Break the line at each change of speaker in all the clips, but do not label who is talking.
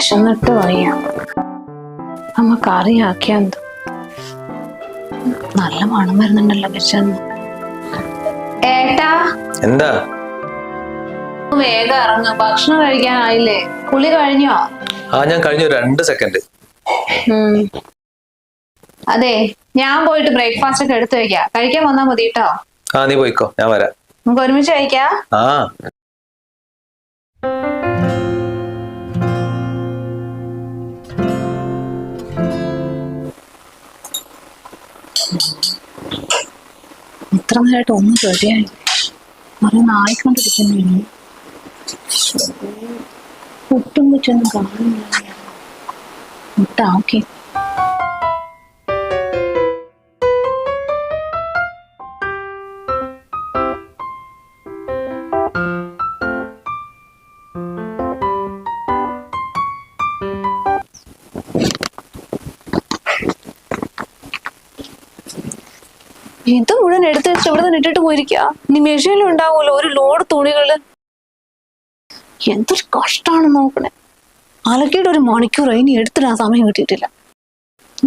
വിശന്നിട്ട് വയ്യ അമ്മ കറി കറിയാക്കിയത് നല്ല മണം വരുന്നുണ്ടല്ലോ വിശന്ന്. ഏട്ടാ?
എന്താ?
വേഗം ഇറങ്ങ. ഭക്ഷണം കഴിക്കാനായില്ലേ? കുളി കഴിഞ്ഞോ?
ആ ഞാൻ കഴിഞ്ഞു. രണ്ട് സെക്കൻഡ്
അതെ ഞാൻ പോയിട്ട് ബ്രേക്ക്ഫാസ്റ്റ് ഒക്കെ എടുത്തു വെക്കാം. കഴിക്കാൻ വന്നാ മതി കേട്ടോ.
ആ നീ പോയിക്കോ. ഞാൻ വരാം.
നമുക്ക് ഒരുമിച്ച് കഴിക്കാം.
ആ.
ഇത്ര നേരമായിട്ട് ഒന്നും റെഡിയായി മറി നായിക്കൊണ്ടിരിക്കുന്നു ഒട്ടും വെച്ചൊന്നും കാണുന്നില്ല. മുട്ട ഇവിടെ നിന്ന് ഇട്ടിട്ട് പോയിരിക്കുക നീ മെഷീനിൽ ഉണ്ടാവുമല്ലോ ഒരു ലോഡ് തുണികൾ. എന്തൊരു കഷ്ടമാണ് നോക്കണേ. അലക്കിയുടെ ഒരു മണിക്കൂർ ഇനി എടുത്തിടാൻ സമയം കിട്ടിയിട്ടില്ല.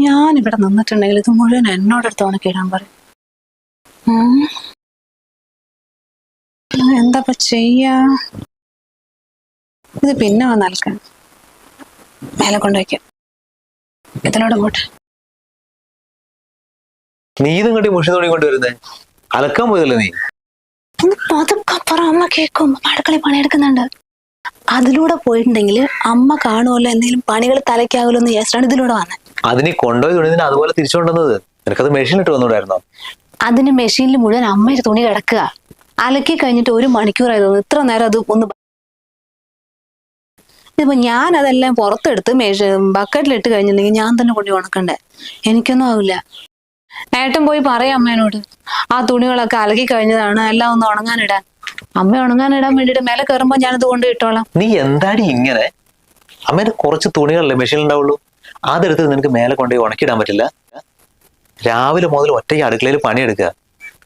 ഞാൻ ഇവിടെ നിന്നിട്ടുണ്ടെങ്കിൽ ഇത് മുഴുവൻ എന്നോടടുത്ത് ഉണക്കിയിടാൻ പറയും. എന്താപ്പ ചെയ്യാ? ഇത് പിന്നെ വന്ന് അലക്കണം മേലെ കൊണ്ടുവയ്ക്കാം ഇതിലൂടെ പോട്ടെ.
നീ ഇതും കണ്ടി മുഷി തുണി കൊണ്ടുവരുന്നേ അലക്കാൻ പോയതല്ലേ നീ?
അമ്മ കേൾക്കും അടുക്കളയിൽ പണിയെടുക്കുന്നുണ്ട്. അതിലൂടെ പോയിട്ടുണ്ടെങ്കിൽ അമ്മ കാണുമല്ലോ എന്തെങ്കിലും പണികൾ തലയ്ക്കാകുമല്ലോ എന്ന് ഇതിലൂടെ വന്നത്
അതിനെ കൊണ്ടുപോയി അതുപോലെ തിരിച്ചു കൊണ്ടുവന്നത്? നിനക്കത് മെഷീനിട്ട് വന്നൂടായിരുന്നോ?
അതിന് മെഷീനിൽ മുഴുവൻ അമ്മയുടെ തുണി കിടക്കുക. അലക്കി കഴിഞ്ഞിട്ട് ഒരു മണിക്കൂറായി തോന്നുന്നു. ഇത്ര നേരം അത് ഒന്ന് ഇതിപ്പോ ഞാൻ അതെല്ലാം പുറത്തെടുത്ത് മെഷീൻ ബക്കറ്റിലിട്ട് കഴിഞ്ഞിട്ടുണ്ടെങ്കിൽ ഞാൻ തന്നെ കൊണ്ടു ഉണക്കണ്ടേ? എനിക്കൊന്നും ആവില്ല. ഏട്ടൻ പോയി പറയാം അമ്മേനോട്. ആ തുണികളൊക്കെ അലക്കി കഴിഞ്ഞതാണ്. എല്ലാം ഒന്ന് ഉണങ്ങാനിടാൻ. അമ്മ ഉണങ്ങാനിടാൻ വേണ്ടിട്ട് മേലെ കയറുമ്പോ ഞാനത് കൊണ്ട് ഇട്ടോളാം.
നീ എന്താടി ഇങ്ങനെ? അമ്മേന്റെ കുറച്ച് തുണികളല്ലേ മെഷീനിൽ ഉണ്ടാവുള്ളൂ? അതെടുത്ത് നിനക്ക് മേലെ കൊണ്ടുപോയി ഉണക്കിടാൻ പറ്റില്ല? രാവിലെ മുതൽ ഒറ്റയ്ക്ക് അടുക്കളയിൽ പണിയെടുക്കുക.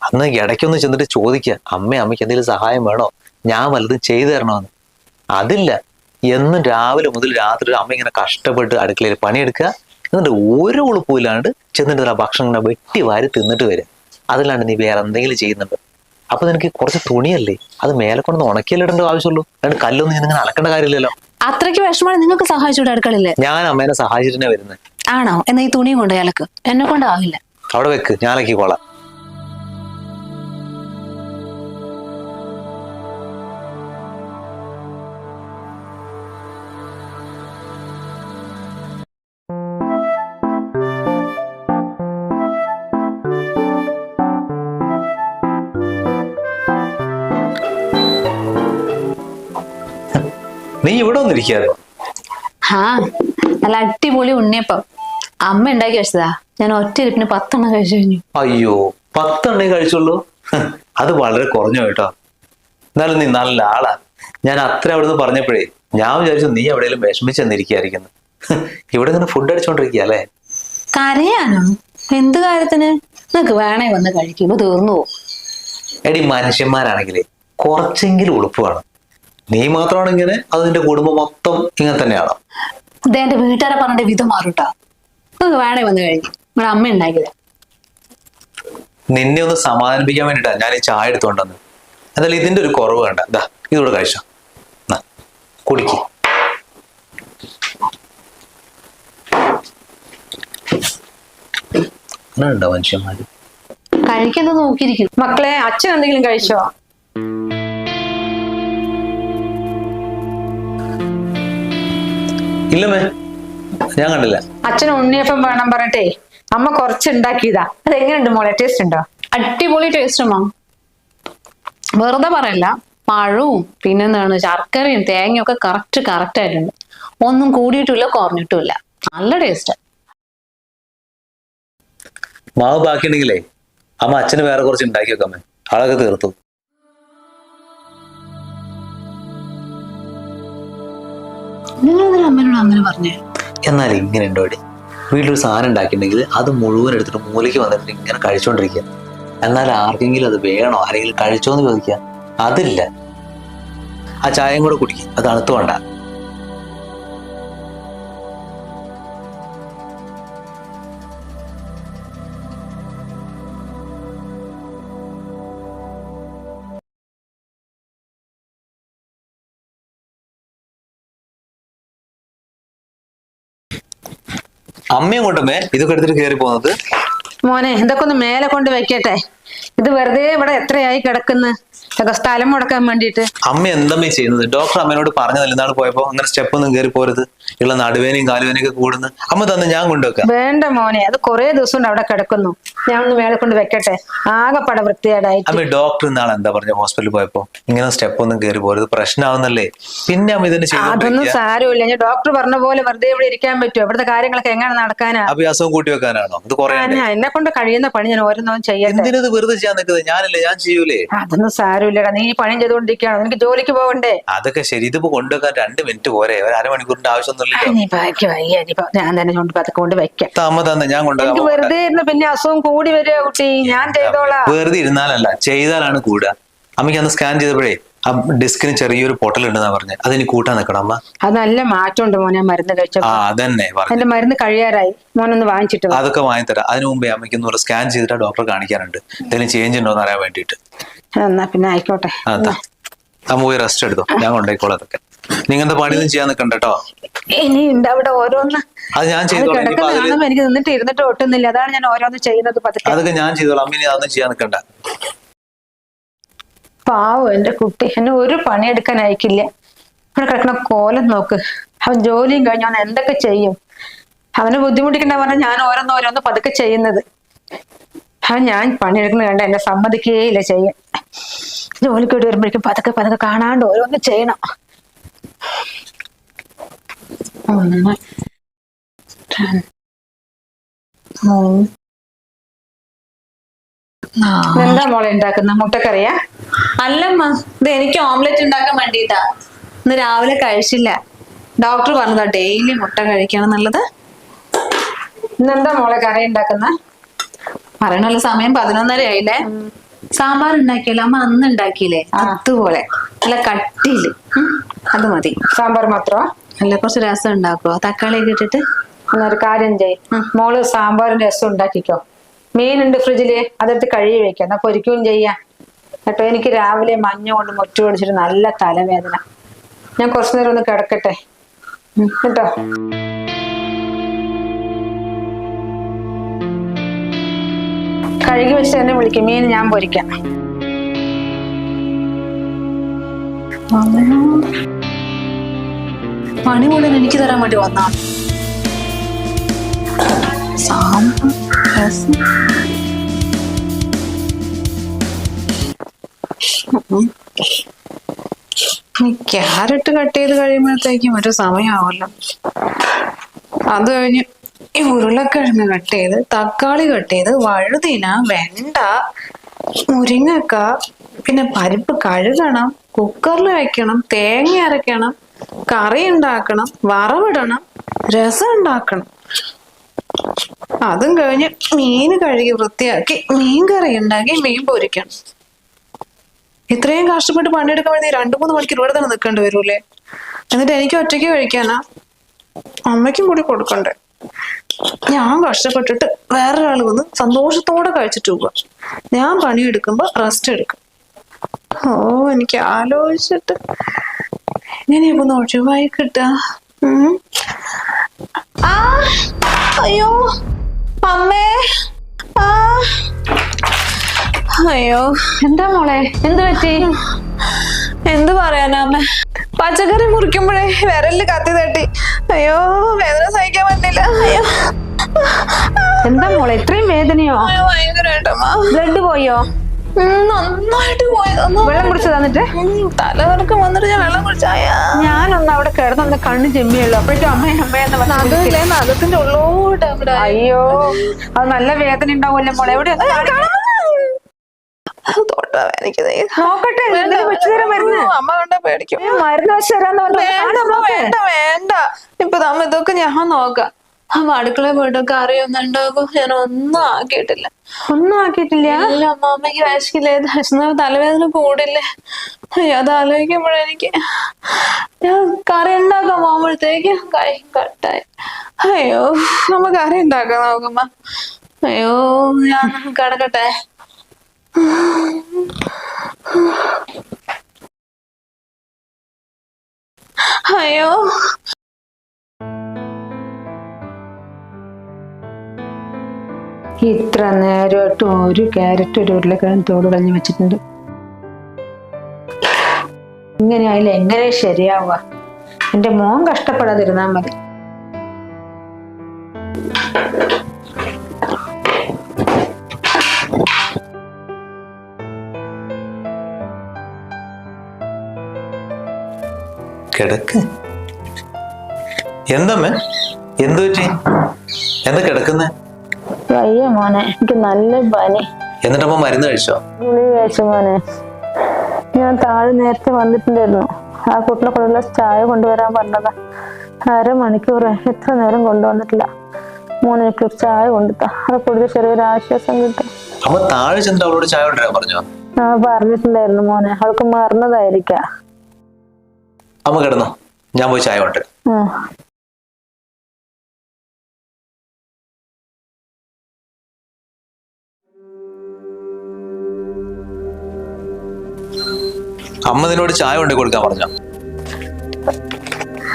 അന്ന് ഇടയ്ക്കൊന്ന് ചെന്നിട്ട് ചോദിക്കുക അമ്മ അമ്മയ്ക്ക് എന്തെങ്കിലും സഹായം വേണോ? ഞാൻ വല്ലതും ചെയ്തു തരണോന്ന്. അതില്ല. എന്നും രാവിലെ മുതൽ രാത്രി അമ്മ ഇങ്ങനെ കഷ്ടപ്പെട്ട് അടുക്കളയിൽ പണിയെടുക്കുക. എന്നിട്ട് ഒരു ഉളുപ്പില്ലാണ്ട് ചെന്നിട്ട് ആ ഭക്ഷണം വെട്ടി വാരി തിന്നിട്ട് വരും. അതിലാണ് നീ വേറെ എന്തെങ്കിലും ചെയ്യുന്നുണ്ട്? അപ്പൊ നിനക്ക് കുറച്ച് തുണിയല്ലേ? അത് മേലെ ഉണക്കിയല്ലേ ഇടേണ്ട ആവശ്യമുള്ളൂ. അതുകൊണ്ട് കല്ലൊന്നും ഇങ്ങനെ അലക്കേണ്ട കാര്യമില്ലല്ലോ.
അത്രയ്ക്ക് വിഷമമാണ് നിങ്ങൾക്ക് സഹായിച്ചൂടെ അടുക്കളില്ലേ
ഞാൻ അമ്മേനെ സഹായിച്ചിട്ടാണ് വരുന്നത്
ആണോ? എന്നാ ഈ തുണിയും കൊണ്ട് അലക്ക്. എന്നെ കൊണ്ടാവില്ല.
അവിടെ വെക്ക്. ഞാൻ അലക്കിക്കോളാം നീ ഇവിടെ വന്നിരിക്കാതെ
ആ നല്ല അടിപൊളി ഉണ്ണിയപ്പം. അമ്മ ഉണ്ടാക്കി വെച്ചതാ. ഞാൻ ഒറ്റ ഇരിപ്പിന് പത്തെണ്ണം കഴിച്ചു കഴിഞ്ഞു.
അയ്യോ പത്തെണ്ണേ കഴിച്ചുള്ളൂ? അത് വളരെ കുറഞ്ഞു കേട്ടോ. എന്നാലും നീ നല്ല ആളാ. ഞാൻ അത്ര അവിടുന്ന് പറഞ്ഞപ്പോഴേ ഞാൻ വിചാരിച്ചു നീ എവിടെയെങ്കിലും വിഷമിച്ച് എന്നിരിക്കായിരിക്കുന്നു ഇവിടെ നിന്ന് ഫുഡ് അടിച്ചോണ്ടിരിക്കുക അല്ലേ?
കരയാനോ? എന്ത് കാര്യത്തിന്? നിനക്ക് വേണേ വന്ന് കഴിക്കുമ്പോ തീർന്നു പോകും
എടി മനുഷ്യന്മാരാണെങ്കിലേ കുറച്ചെങ്കിലും ഉളുപ്പ് വേണം. നീ മാത്രമാണ് ഇങ്ങനെ അത് നിന്റെ കുടുംബം മൊത്തം ഇങ്ങനെ തന്നെയാണ്.
ഇത് എന്റെ വീട്ടുകാരെ പറഞ്ഞ വിധം മാറൂട്ടാ. വേണേ വന്നു കഴിഞ്ഞു. നമ്മുടെ അമ്മ ഉണ്ടാക്കിയത്.
നിന്നെ ഒന്ന് സമാധാനിപ്പിക്കാൻ വേണ്ടിട്ടാ ഞാൻ ഈ ചായ എടുത്തോണ്ടെന്ന്. എന്തായാലും ഇതിന്റെ ഒരു കുറവ് വേണ്ട. ദാ ഇതോട് കഴിച്ച. കുടിക്ക്. മനുഷ്യന്മാര്?
കഴിക്കുന്നത് നോക്കിയിരിക്കും
മക്കളെ അച്ഛൻ എന്തെങ്കിലും കഴിച്ചോ?
ഇല്ലമ്മേ ഞാൻ കണ്ടില്ല.
അച്ഛൻ ഉണ്ണിയപ്പം വേണം പറഞ്ഞിട്ടേ. അമ്മ കുറച്ച് ഉണ്ടാക്കിയതാ അത് എങ്ങനെയുണ്ട് മോളെ? ടേസ്റ്റ് ഉണ്ടോ?
അടിപൊളി ടേസ്റ്റ് മാം വെറുതെ പറയല്ല. പഴവും പിന്നെന്താണ് ശർക്കരയും തേങ്ങയും ഒക്കെ കറക്റ്റ് കറക്റ്റ് ആയിട്ടുണ്ട്. ഒന്നും കൂടിയിട്ടില്ല കുറഞ്ഞിട്ടുമില്ല. നല്ല ടേസ്റ്റ്
മാവ് ബാക്കിയുണ്ടെങ്കിലേ അമ്മ അച്ഛന് വേറെ കുറച്ച് ഉണ്ടാക്കി വെക്കാമേ ആളൊക്കെ തീർത്തു.
നിങ്ങൾ അമ്മയോട് അങ്ങനെ പറഞ്ഞേ?
എന്നാൽ ഇങ്ങനെ ഉണ്ടോ വീട്ടിലൊരു സാധനം ഉണ്ടാക്കിയിട്ടുണ്ടെങ്കിൽ അത് മുഴുവൻ എടുത്തിട്ട് മൂലയ്ക്ക് വന്നിട്ട് ഇങ്ങനെ കഴിച്ചോണ്ടിരിക്കുക. എന്നാൽ ആർക്കെങ്കിലും അത് വേണോ? ആരെങ്കിലും കഴിച്ചോന്ന് ചോദിക്കുക. അതില്ല. ആ ചായയും കൂടെ കുടിക്കുക അത് തണുത്തു അമ്മയും കൊണ്ടുമേ ഇതൊക്കെ എടുത്തിട്ട് കയറി പോകുന്നത്.
മോനെ ഇതൊക്കെ ഒന്ന് മേലെ കൊണ്ട് വെക്കട്ടെ. ഇത് വെറുതെ ഇവിടെ എത്രയായി കിടക്കുന്നു? ഇതൊക്കെ സ്ഥലം മുടക്കാൻ വേണ്ടിയിട്ട്.
അമ്മ എന്തമ്മേ ചെയ്യുന്നത്? ഡോക്ടർ അമ്മേനോട് പറഞ്ഞതല്ല നാളെ പോയപ്പോ അങ്ങനെ സ്റ്റെപ്പ് ഒന്നും കയറി പോരുത്. ഉള്ള നടുവേനയും കാലുവേനയും ഒക്കെ കൂടുന്നു. അമ്മ തന്നെ ഞാൻ കൊണ്ടുവെക്കാം.
വേണ്ട മോനെ അത് കുറേ ദിവസം കൊണ്ട് അവിടെ കിടക്കുന്നു. ഞാൻ ഒന്ന് മേലെ കൊണ്ട് വെക്കട്ടെ. ആകെ പട വൃത്തികേടായിട്ട്.
അമ്മ ഡോക്ടർ ഇന്നാളെ എന്താ പറഞ്ഞ ഹോസ്പിറ്റലിൽ പോയപ്പോ? ഇങ്ങനെ സ്റ്റെപ്പ് ഒന്നും കയറി പോരുത് പ്രശ്നമാവുന്നല്ലേ പിന്നെ അമ്മ ഇതിന്
അതൊന്നും സാരമില്ല. ഞാൻ ഡോക്ടർ പറഞ്ഞ പോലെ വെറുതെ ഇവിടെ ഇരിക്കാൻ പറ്റുമോ? ഇവിടുത്തെ കാര്യങ്ങളൊക്കെ എങ്ങനെ നടക്കാനാ?
ഈ കൂട്ടി വെക്കാനാണോ? ഇത് കുറേ
എന്നെ കൊണ്ട് കഴിയുന്ന പണി ഞാൻ ഓരോന്നും ചെയ്യാൻ
എന്തിനത് വെറുതെ ചെയ്യാൻ നിൽക്കുന്നത് ഞാനല്ലേ ഞാൻ ചെയ്യൂലേ?
അതൊന്നും സാരമില്ലടാ. നീ ഈ പണി ചെയ്തുകൊണ്ടിരിക്കുകയാണോ. നിനക്ക് ജോലിക്ക് പോകണ്ടേ
അതൊക്കെ ശരി. ഇതിപ്പോ കൊണ്ടുവെക്കാൻ രണ്ട് മിനിറ്റ് പോരെ. ഒരു അരമണിക്കൂറിന്റെ
ആവശ്യമൊന്നുമില്ല ഞാൻ തന്നെ കൊണ്ട് പതുക്കെ കൊണ്ട് വെക്കാം.
അമ്മ തന്നെ ഞാൻ കൊണ്ടുവരാം.
വെറുതെ ഇരുന്ന് പിന്നെ അസുഖം കൂടി വരിക കുട്ടി. ഞാൻ ചെയ്തോളാം.
വെറുതെ ഇരുന്നാലല്ല ചെയ്താലാണ് കൂടുക. അമ്മയ്ക്ക് അന്ന് സ്കാൻ ചെയ്തപ്പോഴേ ആ ഡിസ്കിന് ചെറിയൊരു പൊട്ടൽ ഉണ്ടെന്നാ പറഞ്ഞത് അതിന് കൂട്ടാൻ നിക്കണം അമ്മ.
അത് നല്ല മാറ്റമുണ്ട് മോനെ മരുന്ന് കഴിച്ച
ആ അതന്നെ പറഞ്ഞു.
എന്റെ മരുന്ന് കഴിയാറായി. മോനൊന്ന് വാങ്ങിച്ചിട്ട്
അതൊക്കെ വാങ്ങി വാങ്ങിത്തരാം അതിനു മുമ്പേ അമ്മയ്ക്ക് ഒന്ന് സ്കാൻ ചെയ്തിട്ട് ഡോക്ടർ കാണിക്കാനുണ്ട്. എന്തെങ്കിലും ചേഞ്ച് ഉണ്ടോ എന്ന് അറിയാൻ വേണ്ടിയിട്ട്.
എന്നാ പിന്നെ ആയിക്കോട്ടെ.
അതാ അമ്മ പോയി റെസ്റ്റ് എടുത്തോ. ഞാൻ കൊണ്ടേക്കോളാം അതൊക്കെ. നിങ്ങളുടെ പണിയൊന്നും ചെയ്യാൻ നിൽക്കണ്ട കേട്ടോ?
ഇനി ഉണ്ട് അവിടെ ഓരോന്ന്.
അത് ഞാൻ ചെയ്തോളാം. ഇനിയിപ്പോ
കിടക്കുന്ന
അതിൽ
കാണുമ്പോ എനിക്ക് നിന്നിട്ട് ഇരുന്നിട്ട് ഒട്ടുന്നില്ല. അതാണ് ഞാൻ ഓരോന്ന് ചെയ്യുന്നത് പതുക്കെ.
അതൊക്കെ ഞാൻ ചെയ്തോളാം. അമ്മ ഇനി അതൊന്നും ചെയ്യാൻ നിൽക്കണ്ട
പാവം എന്റെ കുട്ടി. എന്നെ ഒരു പണിയെടുക്കാൻ അയക്കില്ല. ഇവിടെ കിടക്കണ കോലം നോക്ക്. അവൻ ജോലിയും കഴിഞ്ഞ് അവൻ എന്തൊക്കെ ചെയ്യും? അവനെ ബുദ്ധിമുട്ടിക്കണ്ട പറഞ്ഞാൽ ഞാൻ ഓരോന്ന് ഓരോന്ന് പതുക്കെ ചെയ്യുന്നത്. അവൻ ഞാൻ പണിയെടുക്കുന്ന കണ്ട എന്നെ സമ്മതിക്കുകയില്ല ചെയ്യാൻ. ജോലിക്ക് വേണ്ടി വരുമ്പോഴേക്കും പതുക്കെ പതുക്കെ കാണാണ്ട് ഓരോന്ന് ചെയ്യണം. ഒന്ന് മൂന്ന് എന്താ മോളെ ഉണ്ടാക്കുന്ന? മുട്ടക്കറിയാ?
അല്ലമ്മ ഇത് എനിക്ക് ഓംലെറ്റ് ഉണ്ടാക്കാൻ വേണ്ടിട്ടാ. ഇന്ന് രാവിലെ കഴിച്ചില്ല. ഡോക്ടർ പറഞ്ഞതാ ഡെയിലി മുട്ട കഴിക്കണം എന്നുള്ളത്.
ഇന്നെന്താ മോളെ കറി ഉണ്ടാക്കുന്ന?
പറയണല്ലോ സമയം പതിനൊന്നര ആയില്ലേ? സാമ്പാർ ഉണ്ടാക്കിയല്ലോ അമ്മ അന്ന് ഉണ്ടാക്കിയില്ലേ? അതുപോലെ. നല്ല കട്ടിയിൽ. അത് മതി.
സാമ്പാർ മാത്രമോ
നല്ല കുറച്ച് രസം ഉണ്ടാക്കുവോ? തക്കാളി ഒക്കെ ഇട്ടിട്ട്?
ഒരു കാര്യം ചെയ് മോൾ സാമ്പാറിന്റെ രസം ഉണ്ടാക്കിക്കോ. മീനുണ്ട് ഫ്രിഡ്ജിൽ അതെടുത്ത് കഴുകി വെക്കാം. എന്നാ പൊരിക്കുകയും ചെയ്യാം. കേട്ടോ എനിക്ക് രാവിലെ മഞ്ഞ കൊണ്ട് മുറ്റു പൊടിച്ചിട്ട് നല്ല തലവേദന. ഞാൻ കുറച്ചു നേരം ഒന്ന് കിടക്കട്ടെ. കേട്ടോ? കഴുകി വെച്ച് എന്നെ വിളിക്കും. മീൻ ഞാൻ പൊരിക്കാം.
പണി മുഴുവൻ എനിക്ക് തരാൻ വേണ്ടി വന്നാണ് ക്യാരറ്റ് കട്ട് ചെയ്ത് കഴിയുമ്പോഴത്തേക്കും ഒരു സമയമാവല്ലോ. അത് കഴിഞ്ഞ് ഈ ഉരുളക്കിഴങ്ങ് കട്ട് ചെയ്ത് തക്കാളി കട്ട് ചെയ്ത് വഴുതിന വെണ്ട മുരിങ്ങക്ക പിന്നെ പരിപ്പ് കഴുകണം കുക്കറിൽ വെക്കണം തേങ്ങ അരയ്ക്കണം കറി ഉണ്ടാക്കണം വറവിടണം രസം ഉണ്ടാക്കണം. അതും കഴിഞ്ഞ് മീൻ കഴുകി വൃത്തിയാക്കി മീൻ കറി ഉണ്ടാക്കി മീൻ പൊരിക്കണം. ഇത്രയും കഷ്ടപ്പെട്ട് വേണ്ടി രണ്ടു മൂന്ന് മണിക്കൂർ ഇവിടെ തന്നെ നിൽക്കേണ്ടി വരൂലേ എന്നിട്ട് എനിക്ക് ഒറ്റയ്ക്ക് കഴിക്കാനാ? അമ്മയ്ക്കും കൂടി കൊടുക്കണ്ടേ? ഞാൻ കഷ്ടപ്പെട്ടിട്ട് വേറൊരാൾ വന്ന് സന്തോഷത്തോടെ കഴിച്ചിട്ട് പോവുക ഞാൻ പണിയെടുക്കുമ്പോ റെസ്റ്റ് എടുക്കും. ഓ എനിക്ക് ആലോചിച്ചിട്ട് എങ്ങനെയാ ഒന്ന് ഒഴിവായി കിട്ടുക അയ്യോ അമ്മേ അയ്യോ.
എന്താ മോളെ? എന്ത് പറ്റി?
എന്ത് പറയാനാ അമ്മ? പച്ചക്കറി മുറിക്കുമ്പോഴേ വിരലിൽ കത്തി തട്ടി. അയ്യോ വേദന സഹിക്കാൻ പറ്റില്ല അയ്യോ.
എന്താ മോളെ? ഇത്രയും വേദനയോ? ബ്ലഡ് പോയോ?
നന്നായിട്ട് പോയി. നന്നാ-
വെള്ളം കുടിച്ചു തന്നിട്ട്
ഉം, തലകറക്കം വന്നിട്ട് ഞാൻ വെള്ളം കുടിച്ചായ.
ഞാനൊന്ന് അവിടെ കിടന്നൊന്ന് കണ്ണ് ചെമ്മിയുള്ളൂ അപ്പോഴേക്കും അമ്മ അമ്മയെന്ന് പറഞ്ഞു
നഖത്തിന്റെ ഉള്ളോട്ട്
അയ്യോ അത് നല്ല വേദന ഉണ്ടാവുമല്ലോ മോളെ. എവിടെ
എനിക്ക്
നോക്കട്ടെ
അമ്മ കണ്ട പേടിക്കും.
മരുന്ന് വെച്ച് തരാന്ന് പറഞ്ഞു
വേണ്ട വേണ്ട വേണ്ട. ഇപ്പൊ നമ്മ ഇതൊക്കെ ഞാൻ നോക്കാം. അമ്മ അടുക്കള പോയിട്ട് കറിയൊന്നും ഉണ്ടാക്കും ഞാൻ ഒന്നും ആക്കിയിട്ടില്ല.
ഒന്നും ആക്കിയിട്ടില്ല?
ഇല്ല അമ്മ അമ്മയ്ക്ക് വിശക്കില്ലേ വിശന്ന തലവേദന കൂടില്ലേ? അയ്യോ അത് ആലോചിക്കുമ്പോഴെനിക്ക് ഞാൻ കറി ഉണ്ടാക്കാൻ പോകുമ്പോഴത്തേക്ക് കൈ കട്ടായി. അയ്യോ നമ്മ കറി ഉണ്ടാക്കാൻ നോക്കുമ്പോ. അയ്യോ ഞാൻ കിടക്കട്ടെ. അയ്യോ.
ഇത്ര നേരമായിട്ട് ഒരു ക്യാരറ്റ് ഒരു ഉരുളക്കിഴങ്ങ് തോട് കളഞ്ഞു വെച്ചിട്ടുണ്ട്. ഇങ്ങനെ അതിൽ എങ്ങനെ ശരിയാവുക? എന്റെ മോൻ കഷ്ടപ്പെടാതിരുന്നാൽ മതി.
കിടക്ക്. എന്തമ്മ എന്തു പറ്റി? എന്താ കിടക്കുന്നേ?
വയ്യ മോനെ. എനിക്ക് നല്ല പനി.
എന്നിട്ടപ്പോ മരുന്ന് കഴിച്ചോ?
ഗുളി കഴിച്ചു മോനെ. ഞാൻ താഴെ നേരത്തെ വന്നിട്ടുണ്ടായിരുന്നു. ആ കുട്ടിനെ കൊണ്ടുള്ള ചായ കൊണ്ടുവരാൻ പറഞ്ഞതാ. അരമണിക്കൂർ എത്ര നേരം കൊണ്ടുവന്നിട്ടില്ല. മോനെ എനിക്ക് ചായ കൊണ്ടുത്താ അത് കൂടുതൽ ചെറിയൊരു ആശ്വാസം കിട്ടും.
അമ്മ താഴെ ചെന്നിട്ട് അവളോട് ചായ കൊണ്ടുവരാൻ പറഞ്ഞോ?
ആ പറഞ്ഞിട്ടുണ്ടായിരുന്നു മോനെ. അവൾക്ക് മറന്നതായിരിക്കാം.
അമ്മ കിടന്നോ. ഞാൻ പോയി ചായ കൊണ്ടുവരാം. അമ്മ നിന്നോട് ചായ കൊണ്ടു കൊടുക്കാൻ പറഞ്ഞ?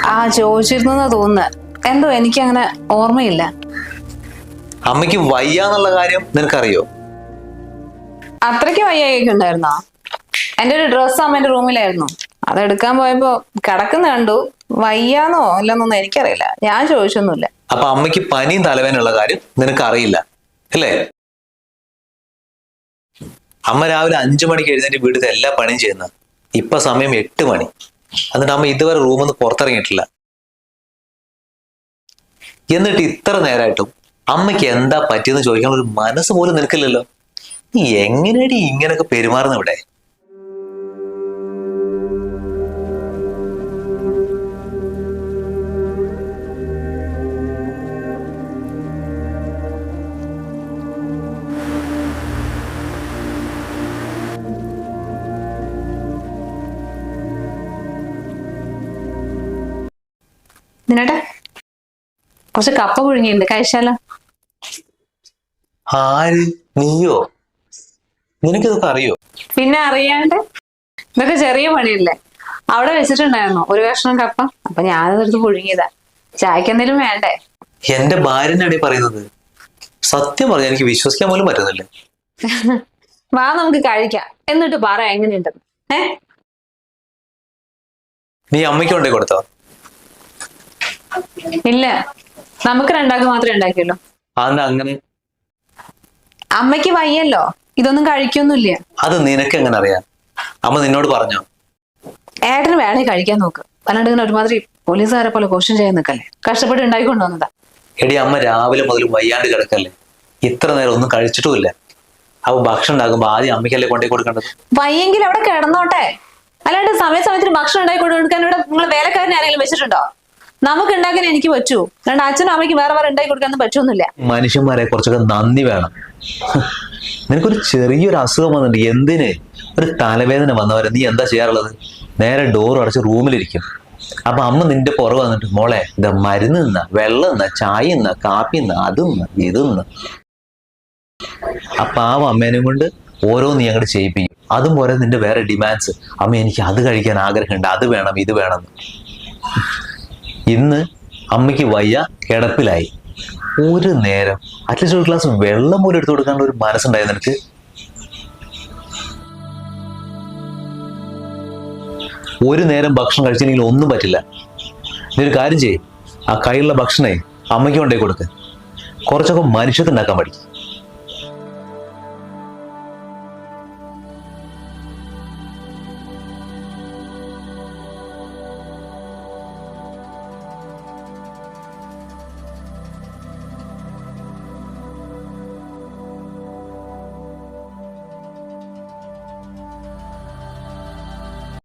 ആ ചോദിച്ചിരുന്നെന്നാ തോന്നുന്നു. എന്തോ എനിക്ക് അങ്ങനെ ഓർമ്മയില്ല.
അമ്മയ്ക്ക് വയ്യാന്നുള്ള കാര്യം നിനക്കറിയോ?
അത്രയ്ക്ക് വയ്യായൊക്കെ ഉണ്ടായിരുന്നോ? എന്റെ ഒരു ഡ്രസ്സ് അമ്മേന്റെ റൂമിലായിരുന്നു. അതെടുക്കാൻ പോയപ്പോ കിടക്കുന്ന കണ്ടു. വയ്യാന്നോ അല്ലെന്നൊന്നും എനിക്കറിയില്ല. ഞാൻ ചോദിച്ചൊന്നുമില്ല.
അപ്പൊ അമ്മയ്ക്ക് പനിയും തലവേനുള്ള കാര്യം നിനക്കറിയില്ല അല്ലേ? അമ്മ രാവിലെ അഞ്ചു മണിക്ക് എഴുന്നേറ്റ് വീട്ടിലത്തെ എല്ലാ പണിയും ചെയ്യുന്ന. ഇപ്പൊ സമയം എട്ട് മണി. എന്നിട്ട് അമ്മ ഇതുവരെ റൂമിൽ നിന്ന് പുറത്തിറങ്ങിയിട്ടില്ല. എന്നിട്ട് ഇത്ര നേരമായിട്ടും അമ്മയ്ക്ക് എന്താ പറ്റിയെന്ന് ചോദിക്കാൻ ഒരു മനസ്സ് പോലും നിൽക്കില്ലല്ലോ നീ എങ്ങനെയടി ഇങ്ങനെയൊക്കെ പെരുമാറുന്ന ഇവിടെ?
നിന്നട്ടെ? കുറച്ച് കപ്പ പുഴുങ്ങിയുണ്ട് കഴിച്ചാലോ?
ആര്? നീയോ? നിനക്കിതൊക്കെ അറിയോ
പിന്നെ അറിയാണ്ട് ഇതൊക്കെ ചെറിയ പണിയല്ലേ? അവിടെ വെച്ചിട്ടുണ്ടായിരുന്നു ഒരു കഷ്ണം കപ്പ. അപ്പൊ ഞാനതെടുത്ത് പുഴുങ്ങിയതാ. ചായക്ക് എന്തെങ്കിലും വേണ്ടേ?
എന്റെ ഭാര്യനാണ് ഈ പറയുന്നത്. സത്യം പറഞ്ഞ എനിക്ക് വിശ്വസിക്കാൻ പോലും പറ്റുന്നില്ല.
വാ നമുക്ക് കഴിക്കാം. എന്നിട്ട് പറ എങ്ങനെയുണ്ടെന്ന്. ഏ?
നീ അമ്മയ്ക്ക് കൊണ്ടേ കൊടുത്തോ?
ഇല്ല. നമുക്ക് രണ്ടാൾക്ക് മാത്രമേ ഉണ്ടാക്കിയുള്ളൂ.
അതെന്താ അങ്ങനെ?
അമ്മയ്ക്ക് വയ്യല്ലോ. ഇതൊന്നും കഴിക്കൊന്നുമില്ല.
അത് നിനക്ക് എങ്ങനെ അറിയാം? അമ്മ നിന്നോട് പറഞ്ഞോ?
ഏട്ടന് വേണേ കഴിക്കാൻ നോക്ക്. അല്ലാണ്ട് ഇങ്ങനെ ഒരുമാതിരി പോലീസുകാരെ പോലെ ക്വസ്റ്റ്യൻ ചെയ്യാൻ നിൽക്കല്ലേ? കഷ്ടപ്പെട്ട് ഉണ്ടാക്കി കൊണ്ടുവന്നതാ
എടി അമ്മ രാവിലെ മുതൽ വയ്യാണ്ട് കിടക്കല്ലേ? ഇത്ര നേരം ഒന്നും കഴിച്ചിട്ടുമില്ല. അപ്പൊ ഭക്ഷണം ഉണ്ടാക്കുമ്പോ ആദ്യം അമ്മയ്ക്കല്ലേ കൊണ്ടേ കൊടുക്കേണ്ടത്?
വയ്യെങ്കിൽ അവിടെ കിടന്നോട്ടെ. അല്ലാണ്ട് സമയ സമയത്തിന് ഭക്ഷണം ഉണ്ടാക്കി കൊടുക്കാൻ ഇവിടെ നിങ്ങൾ വേലക്കാരനെ ആരെങ്കിലും വെച്ചിട്ടുണ്ടോ? നമുക്ക് ഉണ്ടാക്കാൻ എനിക്ക് പറ്റൂ. കാരണം അച്ഛനും അമ്മയ്ക്ക് വേറെ വേറെ ഉണ്ടാക്കി കൊടുക്കാൻ പറ്റൊന്നുമില്ല.
മനുഷ്യന്മാരെ കുറച്ചൊക്കെ നന്ദി വേണം. നിനക്കൊരു ചെറിയൊരു അസുഖം വന്നിട്ട് എന്തിന്? ഒരു തലവേദന വന്നവരെ നീ എന്താ ചെയ്യാറുള്ളത്? നേരെ ഡോർ അടച്ച് റൂമിലിരിക്കും. അപ്പൊ അമ്മ നിന്റെ പുറകെ വന്നിട്ട് മോളെ ഇതാ മരുന്ന് നിന്ന വെള്ളം നിന്ന ചായ നിന്ന കാപ്പി നിന്ന അതിന്ന് ഇതൊന്ന് അപ്പൊ ആ അമ്മേനെയും കൊണ്ട് ഓരോന്ന് അങ്ങോട്ട് ചെയ്യിപ്പിക്കും. അതും പോലെ നിന്റെ വേറെ ഡിമാൻഡ്സ് അമ്മ എനിക്ക് അത് കഴിക്കാൻ ആഗ്രഹമുണ്ട് അത് വേണം ഇത് വേണം ഇന്ന് അമ്മയ്ക്ക് വയ്യ കിടപ്പിലായി. ഒരു നേരം അറ്റ്ലീസ്റ്റ് ഒരു ഗ്ലാസ് വെള്ളം പോലും എടുത്തു കൊടുക്കാനുള്ള ഒരു മനസ്സുണ്ടായി നിനക്ക്? ഒരു നേരം ഭക്ഷണം കഴിച്ചില്ലെങ്കിൽ ഒന്നും പറ്റില്ല. നീ ഒരു കാര്യം ചെയ്യ്. ആ കയ്യിലുള്ള ഭക്ഷണേ അമ്മയ്ക്ക് കൊണ്ടേ കൊടുക്ക്. കുറച്ചൊക്കെ മനുഷ്യത്തുണ്ടാക്കാൻ പഠിക്കും.